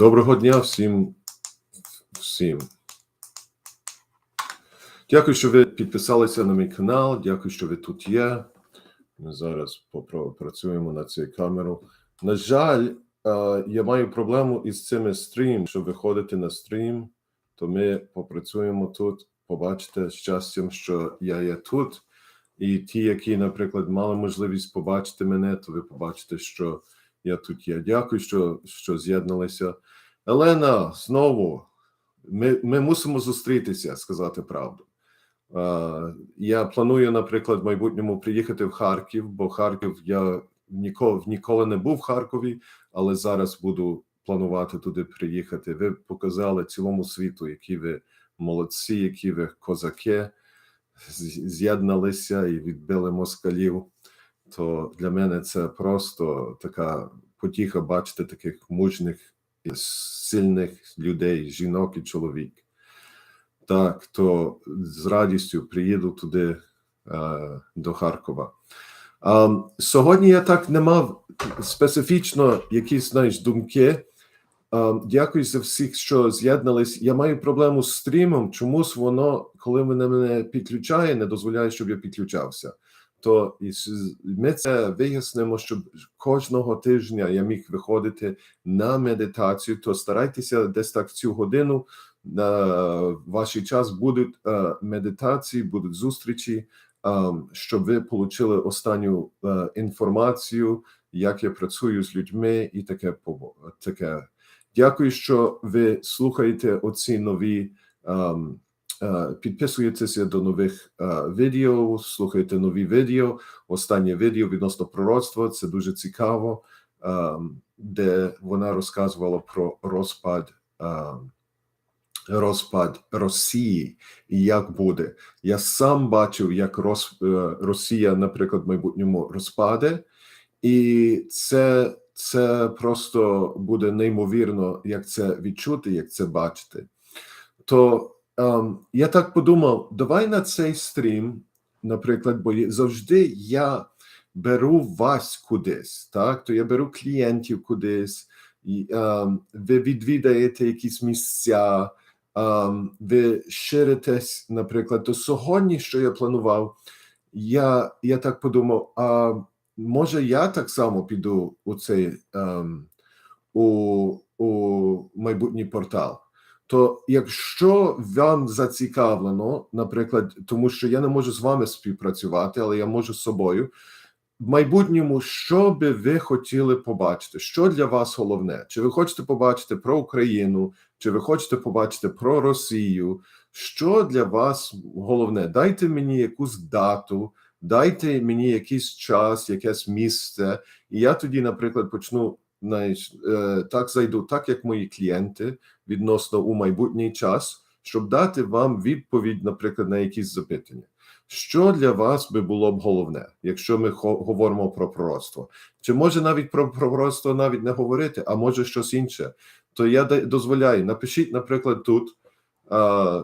Доброго дня всім. всім. Дякую, що ви підписалися на мій канал. Дякую, що ви тут є. Ми зараз попро- працюємо над цією камерою. На жаль, е, я маю проблему із цими стрім. Щоб виходити на стрім, то ми попрацюємо тут. Побачите щастям, що я є тут. І ті, які, наприклад, мали можливість побачити мене, то ви побачите, що я тут є. Дякую, що, що з'єдналися. Елена, знову ми, ми мусимо зустрітися, сказати правду. Е, я планую, наприклад, в майбутньому приїхати в Харків, бо Харків я ніколи, ніколи не був в Харкові, але зараз буду планувати туди приїхати. Ви показали цілому світу, які ви молодці, які ви козаки, з'єдналися і відбили москалів. То для мене це просто така потіха бачити таких мужних і сильних людей, жінок і чоловік. Так, то з радістю приїду туди е, до Харкова. А, сьогодні я так не мав специфічно якісь знаєш, думки. А, дякую за всіх, що з'єднались. Я маю проблему з стрімом. Чомусь воно, коли мене мене підключає, не дозволяє, щоб я підключався. То і ми це вияснимо, щоб кожного тижня я міг виходити на медитацію. То старайтеся десь так в цю годину на ваш час будуть е, медитації, будуть зустрічі, е, щоб ви отримали останню е, інформацію, як я працюю з людьми, і таке таке. Дякую, що ви слухаєте оці нові. Е, Підписуєтеся до нових е, відео, слухайте нові відео. Останнє відео відносно пророцтва. Це дуже цікаво, ем, де вона розказувала про розпад. розпад Росії і як буде. Я сам бачив, як е, Росія, наприклад, в майбутньому розпаде, і це, це просто буде неймовірно, як це відчути, як це бачити. То я так подумав: давай на цей стрім, наприклад, бо завжди я беру вас кудись, так? То я беру клієнтів кудись, і, ем, ви відвідаєте якісь місця. Um, ви ширитесь, наприклад, то сьогодні, що я планував, я, я так подумав: а може я так само піду у цей ем, у, у майбутній портал. То якщо вам зацікавлено, наприклад, тому що я не можу з вами співпрацювати, але я можу з собою. В майбутньому, що би ви хотіли побачити? Що для вас головне? Чи ви хочете побачити про Україну, чи ви хочете побачити про Росію? Що для вас головне? Дайте мені якусь дату, дайте мені якийсь час, якесь місце, і я тоді, наприклад, почну так зайду, так як мої клієнти відносно у майбутній час, щоб дати вам відповідь, наприклад, на якісь запитання. Що для вас би було б головне, якщо ми говоримо про пророцтво? Чи може навіть про пророцтво навіть не говорити, а може щось інше? То я дозволяю, напишіть, наприклад, тут,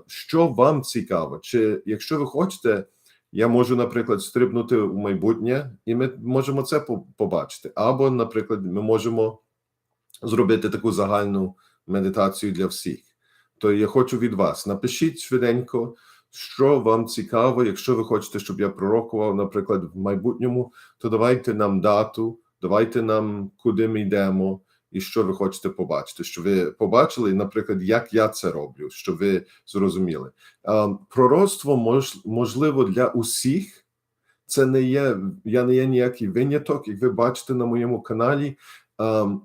що вам цікаво. Чи якщо ви хочете, я можу, наприклад, стрибнути у майбутнє, і ми можемо це побачити. Або, наприклад, ми можемо зробити таку загальну медитацію для всіх. То я хочу від вас. Напишіть швиденько, що вам цікаво. Якщо ви хочете, щоб я пророкував, наприклад, в майбутньому, то давайте нам дату, давайте нам, куди ми йдемо, і що ви хочете побачити. Що ви побачили, наприклад, як я це роблю, щоб ви зрозуміли. Пророцтво мож, можливо для усіх. Це не є, я не є ніякий виняток, як ви бачите на моєму каналі.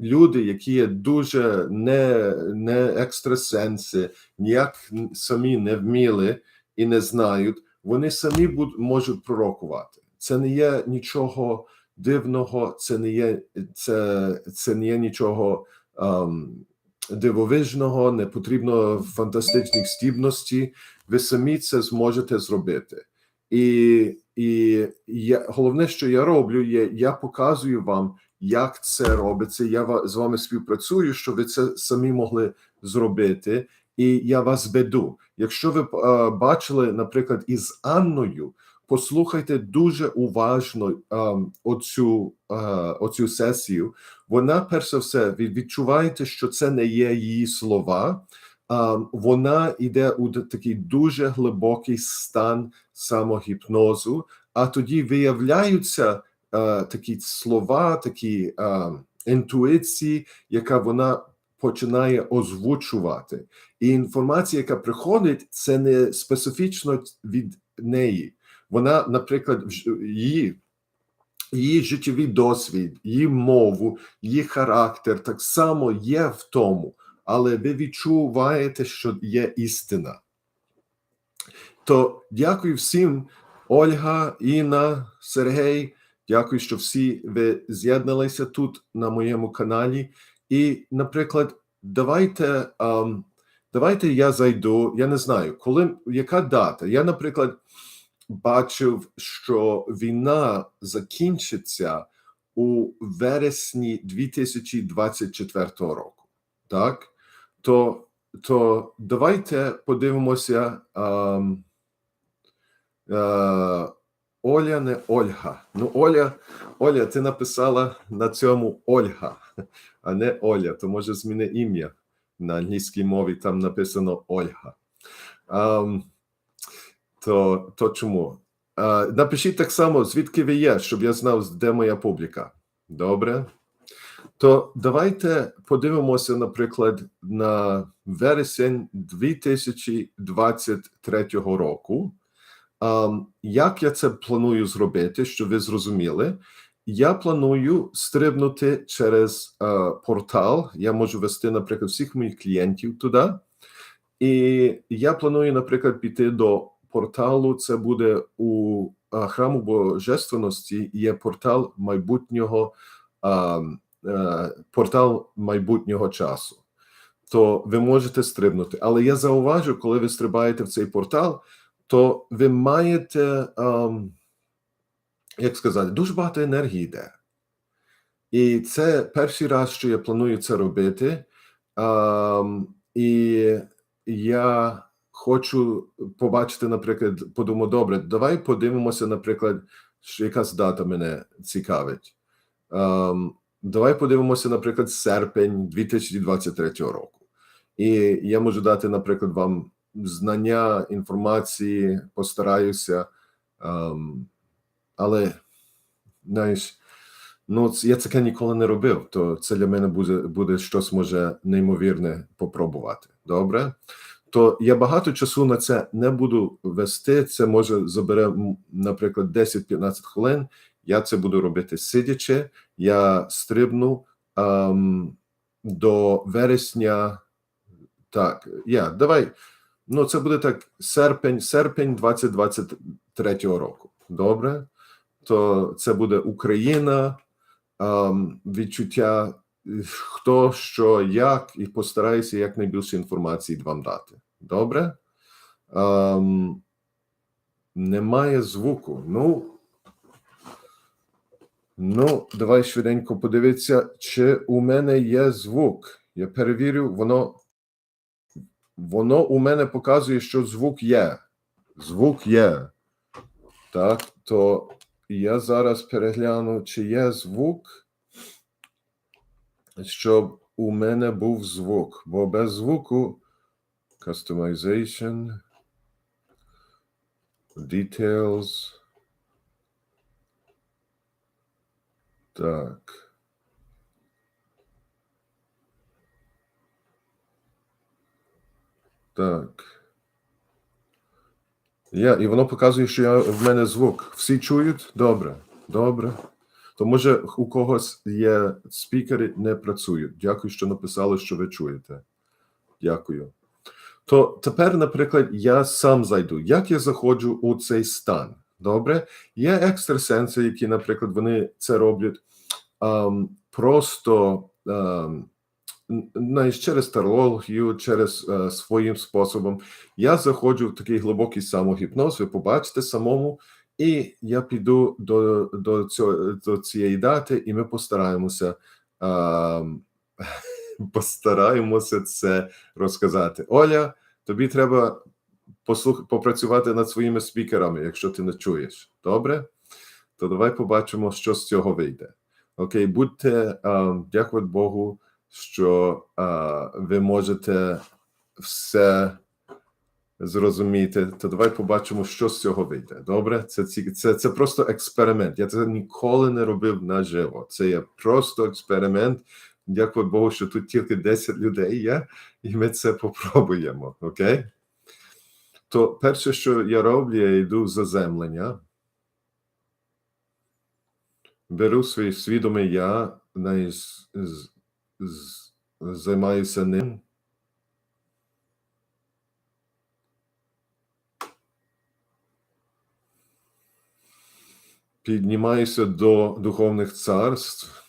люди, які є дуже не, не екстрасенси, ніяк самі не вміли і не знають, вони самі буд, можуть пророкувати. Це не є нічого дивного, це не є, це, це не є нічого ем, дивовижного, не потрібно фантастичних здібностей. Ви самі це зможете зробити. І, і я, головне, що я роблю, є я показую вам, як це робиться. Я з вами співпрацюю, щоб ви це самі могли зробити, і я вас веду. Якщо ви е, бачили, наприклад, із Анною послухайте дуже уважно ем, оцю, е, оцю сесію. Вона, перш за все, ви відчуваєте, що це не є її слова. Ем, вона йде у такий дуже глибокий стан самогіпнозу, а тоді виявляються е, такі слова, такі е, інтуїції, яка вона починає озвучувати. І інформація, яка приходить, це не специфічно від неї. Вона, наприклад, її, її життєвий досвід, її мову, її характер так само є в тому, але ви відчуваєте, що є істина. То дякую всім, Ольга, Інна, Сергій. Дякую, що всі ви з'єдналися тут на моєму каналі. І, наприклад, давайте, давайте я зайду. Я не знаю, коли яка дата. Я, наприклад, бачив, що війна закінчиться у вересні 2024 року. Так? То, то давайте подивимося. ам, е, Оля, не Ольга. Ну, Оля, Оля, ти написала на цьому Ольга, а не Оля. То може зміни ім'я на англійській мові. Там написано Ольга. Ам, то, то чому? А, напишіть так само, звідки ви є, щоб я знав, де моя публіка. Добре? То давайте подивимося, наприклад, на вересень 2023 року. Ам, Як я це планую зробити, щоб ви зрозуміли? Я планую стрибнути через е, портал. Я можу вести, наприклад, всіх моїх клієнтів туди. І я планую, наприклад, піти до порталу. Це буде у храму Божественності. Є портал майбутнього, е, портал майбутнього часу. То ви можете стрибнути. Але я зауважу, коли ви стрибаєте в цей портал, то ви маєте, ем, як сказати, дуже багато енергії йде. І це перший раз, що я планую це робити. Ем, і я хочу побачити, наприклад, подумав, добре, давай подивимося, наприклад, якась дата мене цікавить. Ем, давай подивимося, наприклад, серпень 2023 року. І я можу дати, наприклад, вам знання, інформації, постараюся. Ем, але, знаєш, ну, я таке ніколи не робив, то це для мене буде, буде щось може неймовірне попробувати. Добре? То я багато часу на це не буду вести. Це може забере, наприклад, 10-15 хвилин. Я це буду робити сидячи. Я стрибну ем, до вересня. Так, я давай. Ну, це буде так серпень, серпень 2023 року. Добре? То це буде Україна, ем, відчуття хто, що, як, і постараюся якнайбільше інформації вам дати. Добре? Ем, немає звуку. Ну, ну, давай швиденько подивитися, чи у мене є звук. Я перевірю, воно воно у мене показує, що звук є. Звук є. Так, то я зараз перегляну, чи є звук, щоб у мене був звук. Бо без звуку customization, details. Так. Так. Я, і воно показує, що я, в мене звук. Всі чують? Добре. Добре. То може у когось є спікери, не працюють. Дякую, що написали, що ви чуєте. Дякую. То тепер, наприклад, я сам зайду. Як я заходжу у цей стан? Добре? Є екстрасенси, які, наприклад, вони це роблять ам, просто н- знаєш, через тарологію, через е, своїм способом. Я заходжу в такий глибокий самогіпноз, ви побачите самому, і я піду до, до, цього, до цієї дати, і ми постараємося. ам, постараємося це розказати. Оля, тобі треба послух, попрацювати над своїми спікерами, якщо ти не чуєш. Добре? То давай побачимо, що з цього вийде. Окей, будьте а, дякувати Богу, що а, ви можете все зрозуміти. То давай побачимо, що з цього вийде. Добре? Це, це, це просто експеримент. Я це ніколи не робив наживо. Це є просто експеримент. Дякую Богу, що тут тільки 10 людей є, і ми це попробуємо. Окей? То перше, що я роблю, я йду в заземлення. Беру своє свідоме я, знаєш, з- з- займаюся ним. Піднімаюся до духовних царств.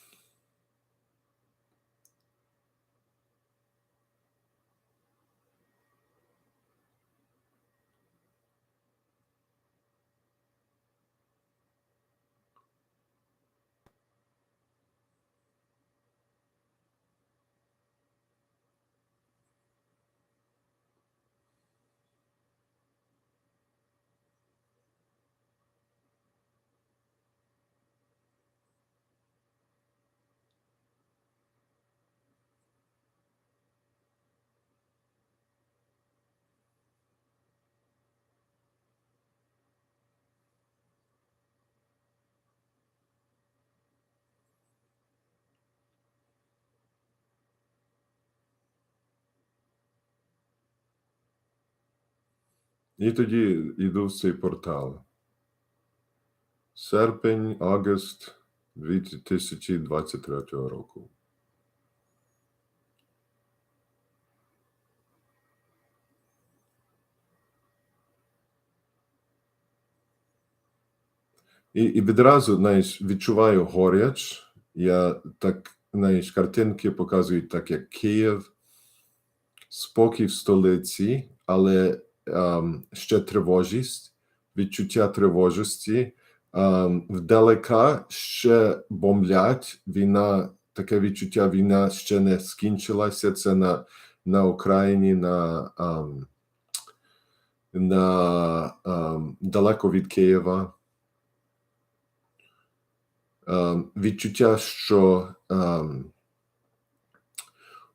І тоді йду в цей портал. Серпень, август 2023 року. І, і відразу, знаєш, відчуваю горяч. Я так, знаєш, картинки показують так, як Київ, спокій в столиці, але ще тривожість, відчуття тривожості. Ем, вдалека ще бомблять. Війна, таке відчуття війна ще не скінчилася. Це на, на Україні, на, ем, на ем, далеко від Києва. Ем, відчуття, що ем,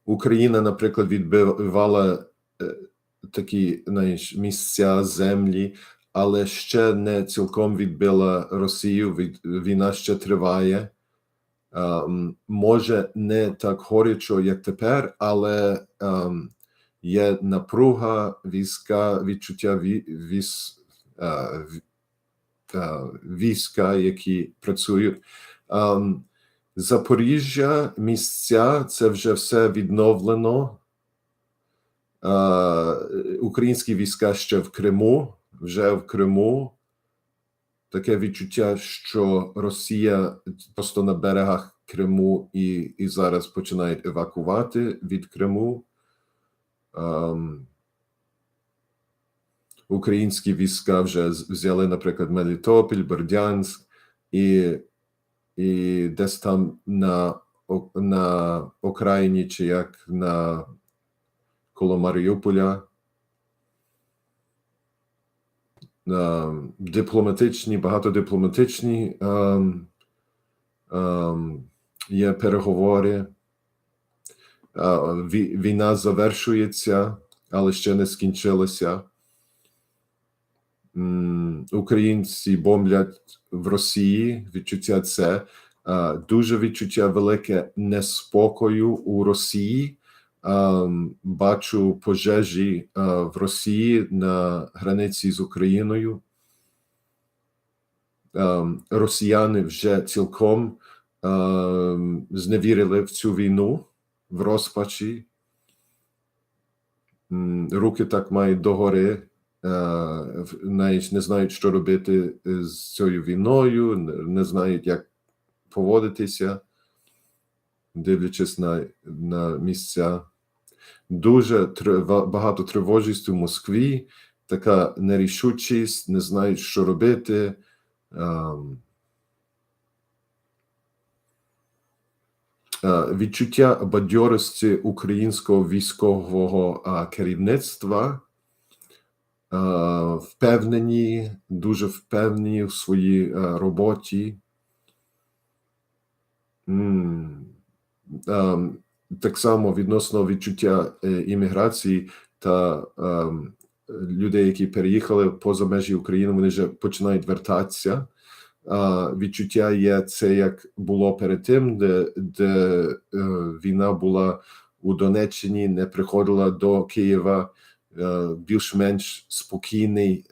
Україна, наприклад, відбивала е, такі знаєш, місця землі, але ще не цілком відбила Росію. Від, війна ще триває. Ем, може, не так горячо, як тепер, але ем, є напруга, війська, відчуття ві, віс, в- е, війська, які працюють. Ем, Запоріжжя, місця, це вже все відновлено. Українські війська ще в Криму, вже в Криму. Таке відчуття, що Росія просто на берегах Криму і, і зараз починають евакувати від Криму. Ем, українські війська вже взяли, наприклад, Мелітопіль, Бердянськ, і, і десь там на, на окраїні, чи як на коло Маріуполя. Ем, дипломатичні, багато дипломатичні ем, є переговори. Е, Війна завершується, але ще не скінчилася. Українці бомблять в Росії. Відчуття це Е, дуже відчуття велике неспокою у Росії. Ем, Бачу пожежі е, в Росії на границі з Україною. Ем, Росіяни вже цілком ем, зневірили в цю війну в розпачі. Руки так мають догори, е, навіть не знають, що робити з цією війною, не знають, як поводитися, дивлячись на, на місця. Дуже багато тривожності в Москві, така нерішучість, не знають, що робити. Ем, е, відчуття бадьорості українського військового керівництва впевнені, дуже впевнені в своїй е, роботі. Так само відносно відчуття е, імміграції та ем, людей, які переїхали поза межі України, вони вже починають вертатися. Відчуття є це, як було перед тим, де, де е, війна була у Донеччині, не приходила до Києва е, більш-менш спокійний,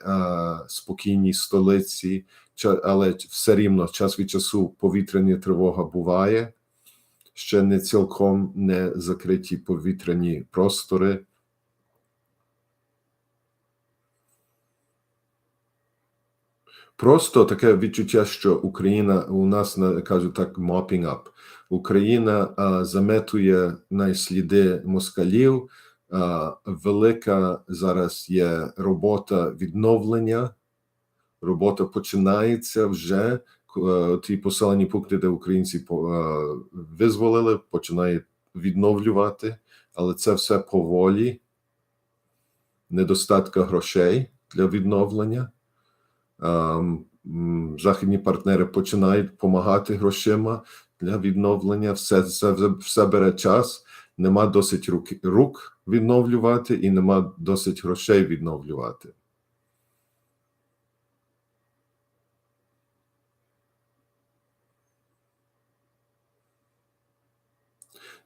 спокійній столиці, але все рівно час від часу повітряна тривога буває. Ще не цілком не закриті повітряні простори. Просто таке відчуття, що Україна у нас на кажуть так mopping up. Україна а, заметує на сліди москалів. А, велика зараз є робота відновлення. Робота починається вже. Е, Ті поселені пункти, де українці е, визволили, починають відновлювати, але це все поволі, недостатка грошей для відновлення. Ем, Західні партнери починають допомагати грошима для відновлення. Все, все, все бере час. Нема досить рук, рук відновлювати і нема досить грошей відновлювати.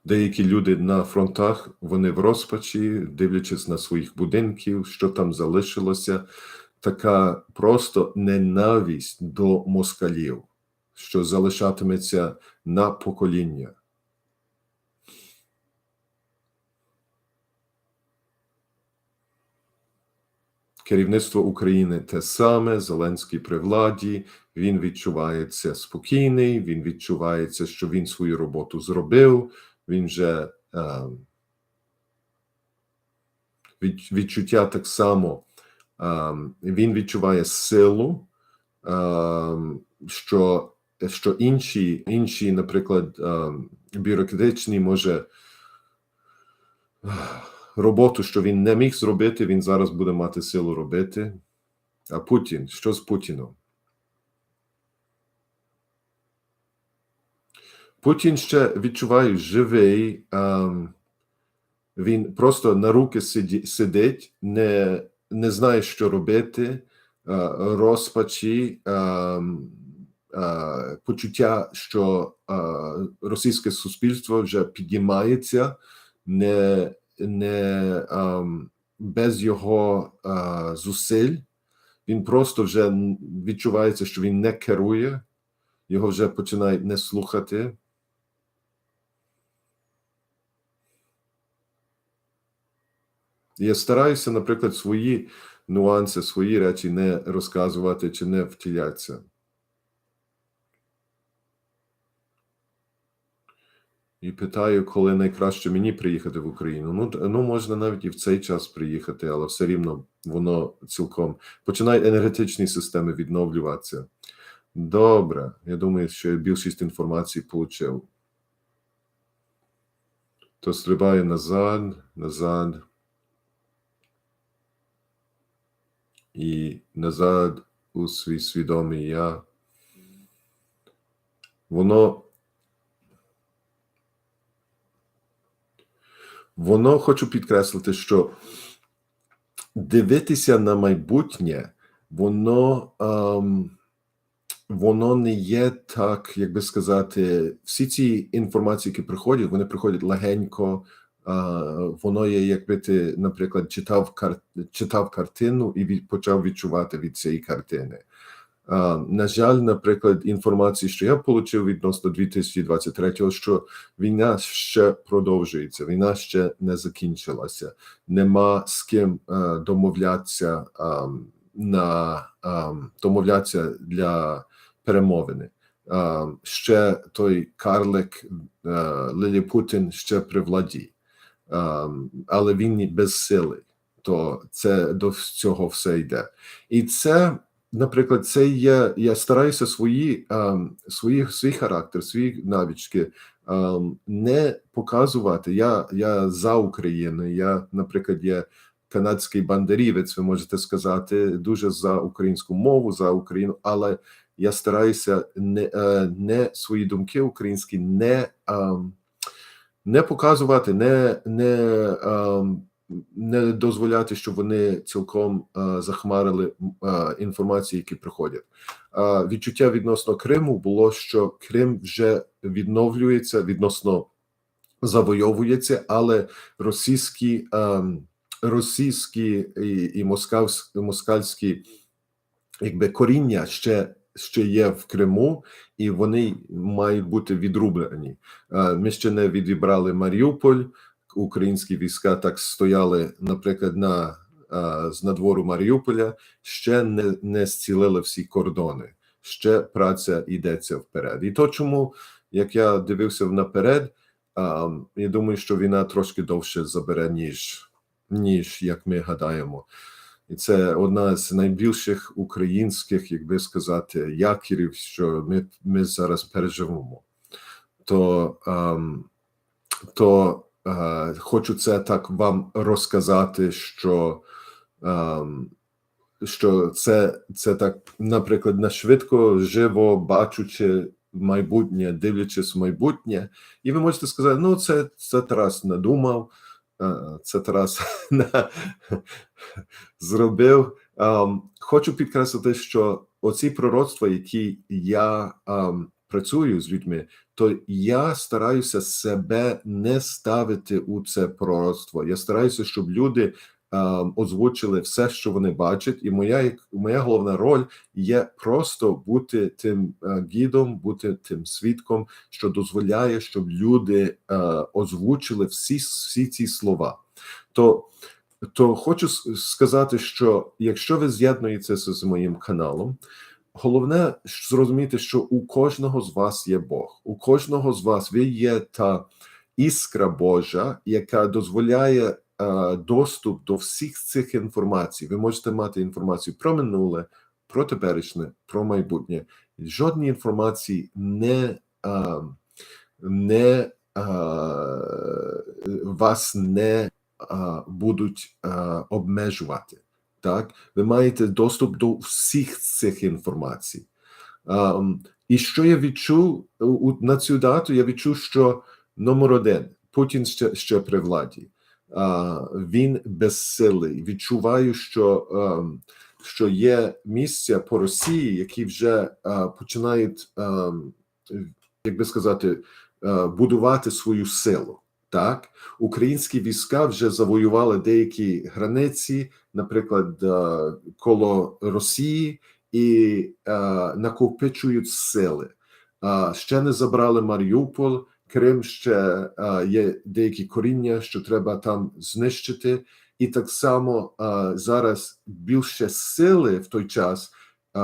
Деякі люди на фронтах, вони в розпачі, дивлячись на своїх будинків, що там залишилося, така просто ненависть до москалів, що залишатиметься на покоління. Керівництво України те саме, Зеленський при владі, він відчувається спокійний, він відчувається, що він свою роботу зробив, він вже е, від, відчуття так само, е, він відчуває силу, е, що, що інші, інші, наприклад, е, бюрократичні, може, роботу, що він не міг зробити, він зараз буде мати силу робити. А Путін, що з Путіном? Путін ще відчуває живий, ем, він просто на руки сидить, не, не знає, що робити, розпачі, почуття, що російське суспільство вже підіймається, не, не ем, без його е, зусиль. Він просто вже відчувається, що він не керує, його вже починають не слухати. Я стараюся, наприклад, свої нюанси, свої речі не розказувати чи не втілятися. І питаю, коли найкраще мені приїхати в Україну. Ну, ну можна навіть і в цей час приїхати, але все рівно воно цілком починають енергетичні системи відновлюватися. Добре, я думаю, що я більшість інформації отримав. То стрибаю назад, назад. І назад у свій свідомий я. Воно. Воно хочу підкреслити, що дивитися на майбутнє, воно, ем, воно не є так, як би сказати, всі ці інформації, які приходять, вони приходять легенько. А, воно є, якби ти, наприклад, читав кар... читав картину і від... почав відчувати від цієї картини. На жаль, наприклад, інформації, що я отримав відносно 2023, що війна ще продовжується, війна ще не закінчилася, нема з ким е, домовлятися на домовлятися для перемовини. Ще той карлик е, Лілі Путін ще при владі, але він без сили. То це до цього все йде. І це наприклад, це є. Я стараюся свої, свої свій характер, свої навички не показувати. Я, я за Україну. Я, наприклад, є канадський бандерівець, ви можете сказати, дуже за українську мову, за Україну, але я стараюся не, е, не свої думки українські не, не показувати, не, не, не дозволяти, щоб вони цілком е, захмарили е, інформацію, які приходять. Е, відчуття відносно Криму було, що Крим вже відновлюється відносно завойовується, але російські, ем, російські і, і москальські, москальські якби коріння ще, ще є в Криму, і вони мають бути відрублені. Е, Ми ще не відібрали Маріуполь. Українські війська так стояли, наприклад, на з надвору Маріуполя, ще не, не зцілили всі кордони. Ще праця йдеться вперед. І то, чому, як я дивився наперед, я думаю, що війна трошки довше забере, ніж, ніж як ми гадаємо. І це одна з найбільших українських, як би сказати, якірів, що ми, ми зараз переживемо. То, ам, то хочу це так вам розказати, що, ам, що це, це так, наприклад, на швидко, живо бачучи майбутнє, дивлячись в майбутнє, і ви можете сказати: ну, це, це Тарас надумав, е, це Тарас зробив. Ем, Хочу підкреслити, що оці пророцтва, які я ем, працюю з людьми, то я стараюся себе не ставити у це пророцтво. Я стараюся, щоб люди ем, озвучили все, що вони бачать, і моя моя головна роль є просто бути тим е, гідом, бути тим свідком, що дозволяє, щоб люди е, озвучили всі, всі ці слова. То, то хочу сказати, що якщо ви з'єднуєтеся з моїм каналом, головне зрозуміти, що у кожного з вас є Бог, у кожного з вас ви є та іскра Божа, яка дозволяє е, доступ до всіх цих інформацій. Ви можете мати інформацію про минуле, про теперішнє, про майбутнє. Жодні інформації не, а, не а, вас не а, будуть а, обмежувати. Так, ви маєте доступ до всіх цих інформацій. А, і що я відчув на цю дату? Я відчув, що номер один Путін ще, ще при владі. А, він безсилий. Відчуваю, що, ем, що є місця по Росії, які вже а, починають, ем, як би сказати, е, будувати свою силу. Так, українські війська вже завоювали деякі границі, наприклад, е, коло Росії, і е, накопичують сили. Ще не забрали Маріуполь, Крим ще е, є деякі коріння, що треба там знищити, і так само е, зараз більше сили в той час. е,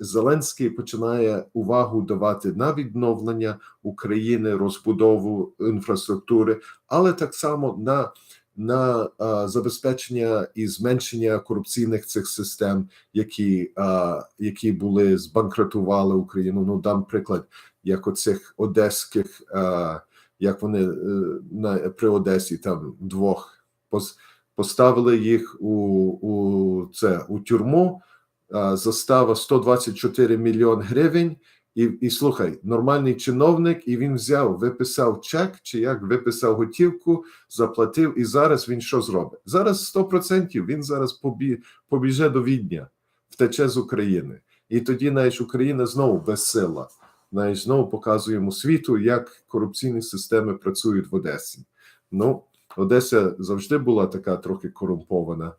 Зеленський починає увагу давати на відновлення України, розбудову інфраструктури, але так само на, на е, забезпечення і зменшення корупційних цих систем, які, е, які були збанкрутували Україну. Ну дам приклад, як оцих одеських, е, як вони на при Одесі там двох пос, поставили їх у, у це у тюрму. е, Застава 124 мільйон гривень. І, і слухай, нормальний чиновник, і він взяв, виписав чек, чи як виписав готівку, заплатив, і зараз він що зробить? Зараз 100% він зараз побі, побіже до Відня, втече з України. І тоді, знаєш, Україна знову безсила. Знаєш, знову показуємо світу, як корупційні системи працюють в Одесі. Ну, Одеса завжди була така трохи корумпована,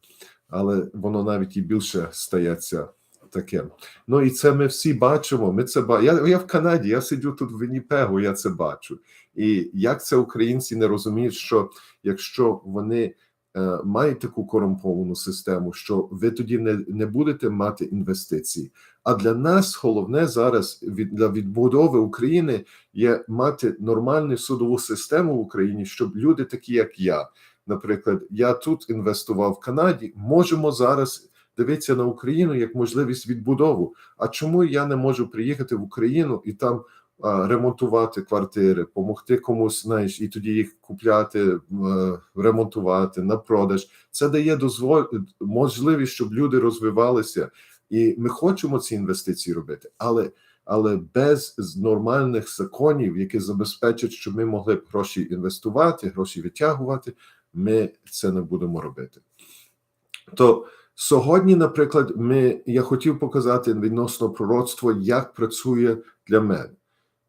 але воно навіть і більше стається таким. Ну і це ми всі бачимо. Ми це ба... я, я в Канаді, я сиджу тут в Вінніпегу, я це бачу. І як це українці не розуміють, що якщо вони е, мають таку корумповану систему, що ви тоді не, не будете мати інвестицій. А для нас головне зараз від для відбудови України є мати нормальну судову систему в Україні, щоб люди, такі як я, наприклад, я тут інвестував в Канаді, можемо зараз дивитися на Україну як можливість відбудову. А чому я не можу приїхати в Україну і там а, ремонтувати квартири, допомогти комусь, знаєш, і тоді їх купляти, е, ремонтувати на продаж. Це дає дозволь можливість, щоб люди розвивалися, і ми хочемо ці інвестиції робити, але. Але без нормальних законів, які забезпечать, щоб ми могли б гроші інвестувати, гроші витягувати, ми це не будемо робити. То сьогодні, наприклад, ми, я хотів показати відносно пророцтва, як працює для мене.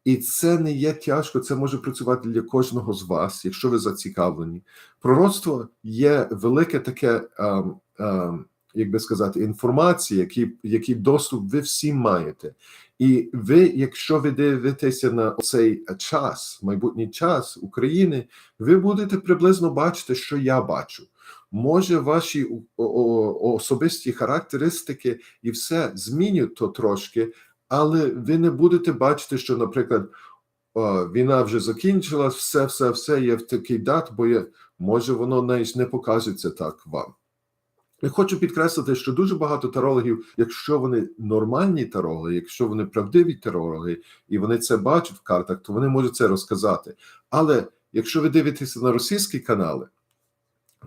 І це не є тяжко, це може працювати для кожного з вас, якщо ви зацікавлені. Пророцтво є велике таке, ем, ем, як би сказати, інформація, який, який доступ ви всі маєте. І ви, якщо ви дивитеся на цей час, майбутній час України, ви будете приблизно бачити, що я бачу. Може, ваші особисті характеристики і все змінюють то трошки, але ви не будете бачити, що, наприклад, війна вже закінчилась, все, все, все є в такий дат, бо є, може воно навіть не покажеться так вам. Я хочу підкреслити, що дуже багато тарологів, якщо вони нормальні тарологи, якщо вони правдиві тарологи, і вони це бачать в картах, то вони можуть це розказати. Але якщо ви дивитеся на російські канали,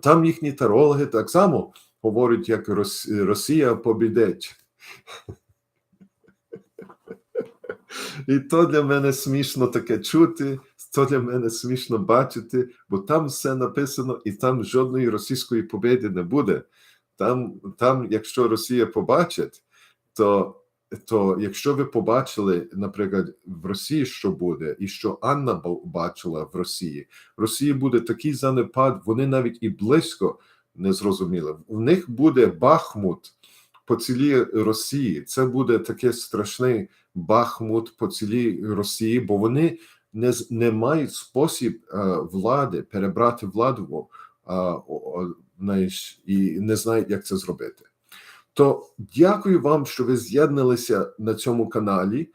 там їхні тарологи так само говорять, як Росія побідеть. І то для мене смішно таке чути, то для мене смішно бачити, бо там все написано, і там жодної російської побіди не буде. Там, там якщо Росія побачить, то, то якщо ви побачили, наприклад, в Росії, що буде, і що Анна бачила в Росії, в Росії буде такий занепад, вони навіть і близько не зрозуміли. У них буде Бахмут по цілій Росії. Це буде таке страшний Бахмут по цілій Росії, бо вони не, не мають спосіб е, влади перебрати владу е, о, і не знають, як це зробити. То дякую вам, що ви з'єдналися на цьому каналі.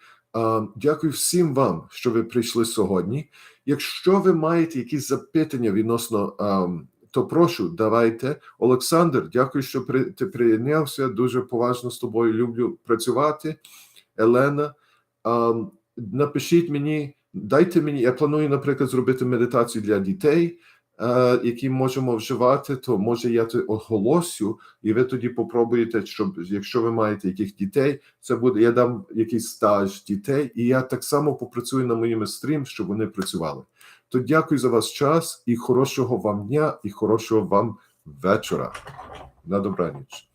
Дякую всім вам, що ви прийшли сьогодні. Якщо ви маєте якісь запитання відносно, то прошу, давайте. Олександр, дякую, що ти прийнявся. Дуже поважно з тобою люблю працювати. Елена, напишіть мені, дайте мені. Я планую, наприклад, зробити медитацію для дітей, які можемо вживати. То може я це оголосю, і ви тоді попробуєте, щоб якщо ви маєте яких дітей, це буде. Я дам якийсь стаж дітей, і я так само попрацюю на моїми стрім, щоб вони працювали. То дякую за ваш час і хорошого вам дня, і хорошого вам вечора. На добраніч.